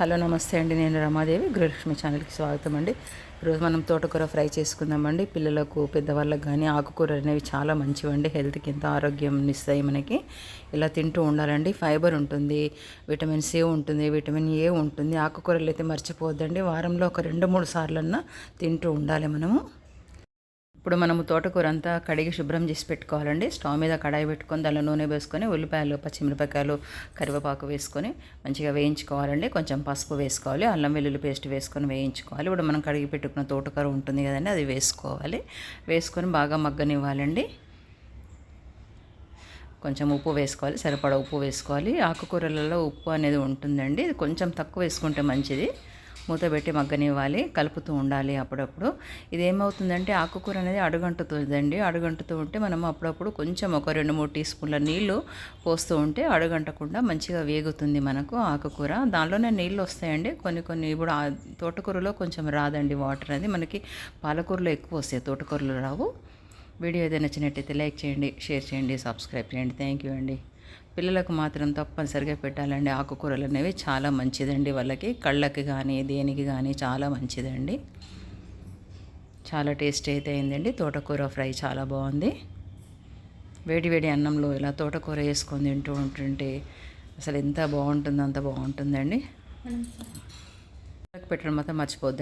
Hello నమస్తే అండి. నేను రమాదేవి. గృహలక్ష్మి ఛానల్కి స్వాగతం అండి. ఈరోజు మనం తోటకూర ఫ్రై చేసుకుందామండి. పిల్లలకు పెద్దవాళ్ళకి కానీ ఆకుకూరలు అనేవి చాలా మంచివండి. హెల్త్కి ఎంత ఆరోగ్యం ఇస్తాయి మనకి. ఇలా తింటూ ఉండాలండి. ఫైబర్ ఉంటుంది విటమిన్ సి ఉంటుంది విటమిన్ ఏ ఉంటుంది. ఆకుకూరలు అయితే మర్చిపోవద్దండి. వారంలో ఒక రెండు మూడు సార్లన్నా తింటూ ఉండాలి మనము. ఇప్పుడు మనము తోటకూర అంతా కడిగి శుభ్రం చేసి పెట్టుకోవాలండి. స్టవ్ మీద కడాయి పెట్టుకొని దానిలో నూనె వేసుకొని ఉల్లిపాయలు పచ్చిమిరపకాయలు కరివేపాకు వేసుకొని మంచిగా వేయించుకోవాలండి. కొంచెం పసుపు వేసుకోవాలి అల్లం వెల్లుల్లి పేస్ట్ వేసుకొని వేయించుకోవాలి. ఇప్పుడు మనం కడిగి పెట్టుకున్న తోటకూర ఉంటుంది కదండి అది వేసుకోవాలి. వేసుకొని బాగా మగ్గనివ్వాలండి. కొంచెం ఉప్పు వేసుకోవాలి సరిపడా ఉప్పు వేసుకోవాలి. ఆకుకూరలలో ఉప్పు అనేది ఉంటుందండి. ఇది కొంచెం తక్కువ వేసుకుంటే మంచిది. మూత పెట్టి మగ్గనివ్వాలి కలుపుతూ ఉండాలి అప్పుడప్పుడు. ఇది ఏమవుతుందంటే ఆకుకూర అనేది అడుగంటుతుందండి. అడుగంటుతూ ఉంటే మనం అప్పుడప్పుడు కొంచెం ఒక రెండు మూడు టీ స్పూన్ల నీళ్ళు పోస్తూ ఉంటే అడుగంటకుండా మంచిగా వేగుతుంది మనకు ఆకుకూర. దానిలోనే నీళ్ళు వస్తాయండి. కొన్ని కొన్ని ఇప్పుడు తోటకూరలో కొంచెం రాదండి వాటర్ అనేది. మనకి పాలకూరలో ఎక్కువ వస్తాయి తోటకూరలో రావు. వీడియో ఏదైనా నచ్చినట్టయితే లైక్ చేయండి షేర్ చేయండి సబ్స్క్రైబ్ చేయండి. థ్యాంక్ యూ అండి. పిల్లలకు మాత్రం తప్పనిసరిగా పెట్టాలండి. ఆకుకూరలు అనేవి చాలా మంచిదండి వాళ్ళకి. కళ్ళకి కానీ దేనికి కానీ చాలా మంచిదండి. చాలా టేస్టీ అయితే అయిందండి. తోటకూర ఫ్రై చాలా బాగుంది. వేడి వేడి అన్నంలో ఇలా తోటకూర వేసుకొని తింటూ ఉంటుంటే అసలు ఎంత బాగుంటుందో అంత బాగుంటుందండి. పెట్టడం మాత్రం మర్చిపోద్ది